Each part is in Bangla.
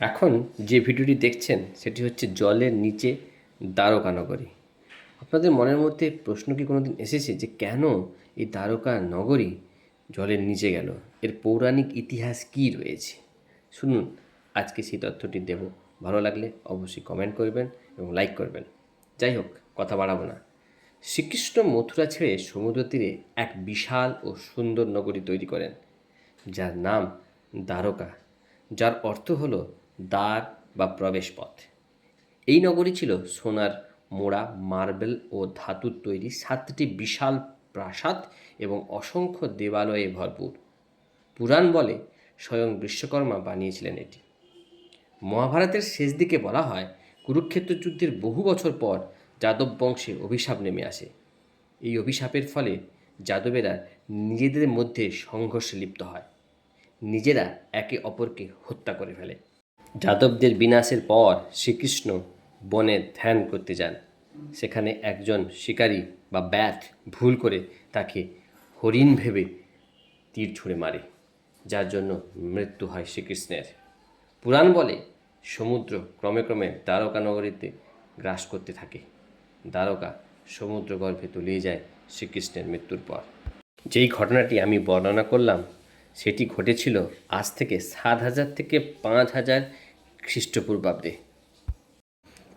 এখন যে ভিডিওটি দেখছেন, সেটি হচ্ছে জলের নিচে দ্বারকা নগরী। আপনাদের মনের মধ্যে প্রশ্ন কি কোনোদিন এসেছে যে কেন এই দ্বারকা নগরী জলের নিচে গেল? এর পৌরাণিক ইতিহাস কি রয়েছে? শুনুন, আজকে সেই তথ্যটি দেব। ভালো লাগলে অবশ্যই কমেন্ট করবেন এবং লাইক করবেন। যাই হোক, কথা বাড়াবো না। শ্রীকৃষ্ণ মথুরা ছেড়ে সমুদ্র তীরে এক বিশাল ও সুন্দর নগরী তৈরি করেন, যার নাম দ্বারকা। যার অর্থ হলো দ্বার বা প্রবেশপথ। এই নগরী ছিল সোনার মোড়া, মার্বেল ও ধাতুর তৈরি সাতটি বিশাল প্রাসাদ এবং অসংখ্য দেবালয়ে ভরপুর। পুরাণ বলে স্বয়ং বিশ্বকর্মা বানিয়েছিলেন এটি। মহাভারতের শেষ দিকে বলা হয়, কুরুক্ষেত্র যুদ্ধের বহু বছর পর যাদব বংশে অভিশাপ নেমে আসে। এই অভিশাপের ফলে যাদবেরা নিজেদের মধ্যে সংঘর্ষে লিপ্ত হয়। নিজেরা একে অপরকে হত্যা করে ফেলে। যাদবদের বিনাশের পর শ্রীকৃষ্ণ বনে ধ্যান করতে যান। সেখানে একজন শিকারী বা ব্যাথ ভুল করে তাকে হরিণ ভেবে তীর ছুঁড়ে মারে, যার জন্য মৃত্যু হয় শ্রীকৃষ্ণের। পুরাণ বলে, সমুদ্র ক্রমে ক্রমে দ্বারকা নগরীতে গ্রাস করতে থাকে। দ্বারকা সমুদ্র গর্ভে তলিয়ে যায় শ্রীকৃষ্ণের মৃত্যুর পর। যেই ঘটনাটি আমি বর্ণনা করলাম, সেটি ঘটেছিল আজ থেকে সাত হাজার থেকে পাঁচ হাজার খ্রিস্টপূর্বাব্দে।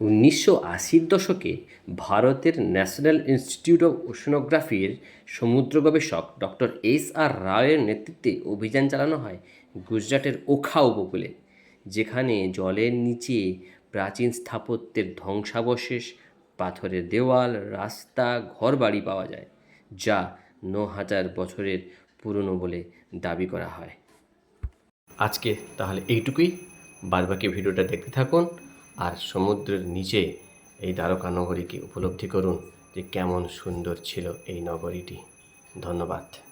উনিশশো আশির দশকে ভারতের ন্যাশনাল ইনস্টিটিউট অফ ওশনোগ্রাফির সমুদ্র গবেষক ডক্টর এস আর রায়ের নেতৃত্বে অভিযান চালানো হয় গুজরাটের ওখা উপকূলে, যেখানে জলের নিচে প্রাচীন স্থাপত্যের ধ্বংসাবশেষ, পাথরের দেওয়াল, রাস্তা, ঘরবাড়ি পাওয়া যায়, যা ন হাজার বছরের পুরনো বলে দাবি করা হয়। আজকে তাহলে এইটুকুই। বাদবাকি ভিডিওটা দেখতে থাকুন আর সমুদ্রের নিচে এই দ্বারকা নগরীকে উপলব্ধি করুন যে কেমন সুন্দর ছিল এই নগরীটি। ধন্যবাদ।